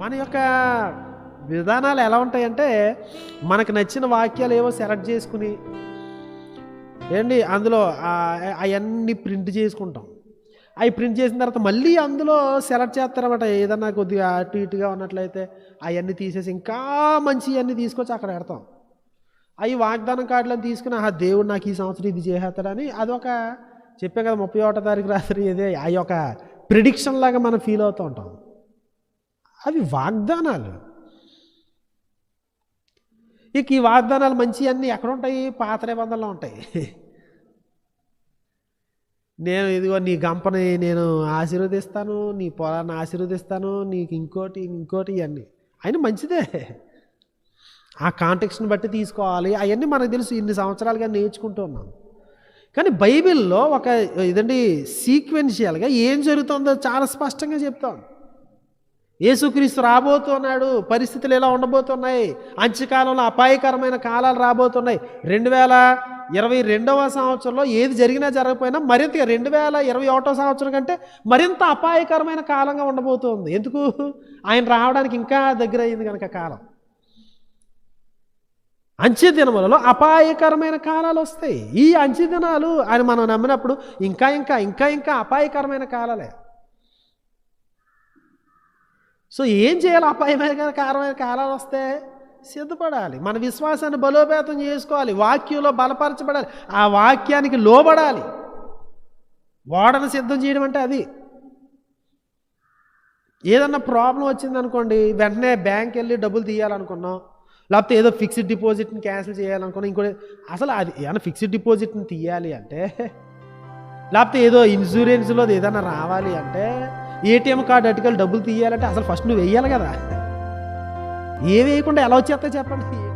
మన యొక్క విధానాలు ఎలా ఉంటాయంటే మనకు నచ్చిన వాక్యాలు ఏవో సెలెక్ట్ చేసుకుని ఏంటి అందులో అవన్నీ ప్రింట్ చేసుకుంటాం. అవి ప్రింట్ చేసిన తర్వాత మళ్ళీ అందులో సెలెక్ట్ చేస్తారన్నమాట. ఏదన్నా కొద్దిగా అటు ఇటుగా ఉన్నట్లయితే అవన్నీ తీసేసి ఇంకా మంచి అన్నీ తీసుకొచ్చి అక్కడ పెడతాం. అవి వాగ్దానం కార్డులను తీసుకుని ఆ దేవుడు నాకు ఈ సంవత్సరం ఇది చేసేస్తాడని అదొక చెప్పాం కదా ముప్పై ఒకటో తారీఖు రాత్రి ఇదే ఆ యొక్క ప్రిడిక్షన్ లాగా మనం ఫీల్ అవుతూ ఉంటాం. అవి వాగ్దానాలు. ఇక ఈ వాగ్దానాలు మంచి అన్నీ ఎక్కడ ఉంటాయి పాత నిబంధనలో ఉంటాయి. నేను ఇదిగో నీ గంపని నేను ఆశీర్వదిస్తాను నీ పొలాన్ని ఆశీర్వదిస్తాను నీకు ఇంకోటి ఇంకోటి ఇవన్నీ. అయినా మంచిదే. ఆ కాంటెక్స్ని బట్టి తీసుకోవాలి. అవన్నీ మనకు తెలుసు ఇన్ని సంవత్సరాలుగా నేర్చుకుంటూ ఉన్నాం. కానీ బైబిల్లో ఒక ఇదండి సీక్వెన్షియల్గా ఏం జరుగుతుందో చాలా స్పష్టంగా చెప్తాం. యేసుక్రీస్తు రాబోతున్నాడు. పరిస్థితులు ఎలా ఉండబోతున్నాయి? అంత్యకాలంలో అపాయకరమైన కాలాలు రాబోతున్నాయి. రెండు వేల ఇరవై రెండవ సంవత్సరంలో ఏది జరిగినా జరగకపోయినా మరింత రెండు వేల ఇరవై ఒకటో సంవత్సరం కంటే మరింత అపాయకరమైన కాలంగా ఉండబోతుంది. ఎందుకు? ఆయన రావడానికి ఇంకా దగ్గర అయింది కనుక కాలం. అంచె దినములలో అపాయకరమైన కాలాలు వస్తాయి. ఈ అంచె దినాలు అని మనం నమ్మినప్పుడు ఇంకా ఇంకా ఇంకా ఇంకా అపాయకరమైన కాలాలే. సో ఏం చేయాలి? అపాయమైన కారమైన కాలాలు వస్తే సిద్ధపడాలి. మన విశ్వాసాన్ని బలోపేతం చేసుకోవాలి. వాక్యంలో బలపరచబడాలి. ఆ వాక్యానికి లోబడాలి. ఓడను సిద్ధం చేయడం అంటే అది. ఏదన్నా ప్రాబ్లం వచ్చిందనుకోండి వెంటనే బ్యాంక్ వెళ్ళి డబ్బులు తీయాలనుకున్నాం. లేకపోతే ఏదో ఫిక్స్డ్ డిపాజిట్ని క్యాన్సిల్ చేయాలనుకున్నాం. ఇంకోటి అసలు అది ఏమైనా ఫిక్స్డ్ డిపాజిట్ని తీయాలి అంటే లేకపోతే ఏదో ఇన్సూరెన్స్లో ఏదైనా రావాలి అంటే ఏటీఎం కార్డు అటుకెళ్ళి డబ్బులు తీయాలంటే అసలు ఫస్ట్ నువ్వు వెయ్యాలి కదా. ఏ వేయకుండా ఎలా వచ్చేస్తా చెప్పండి?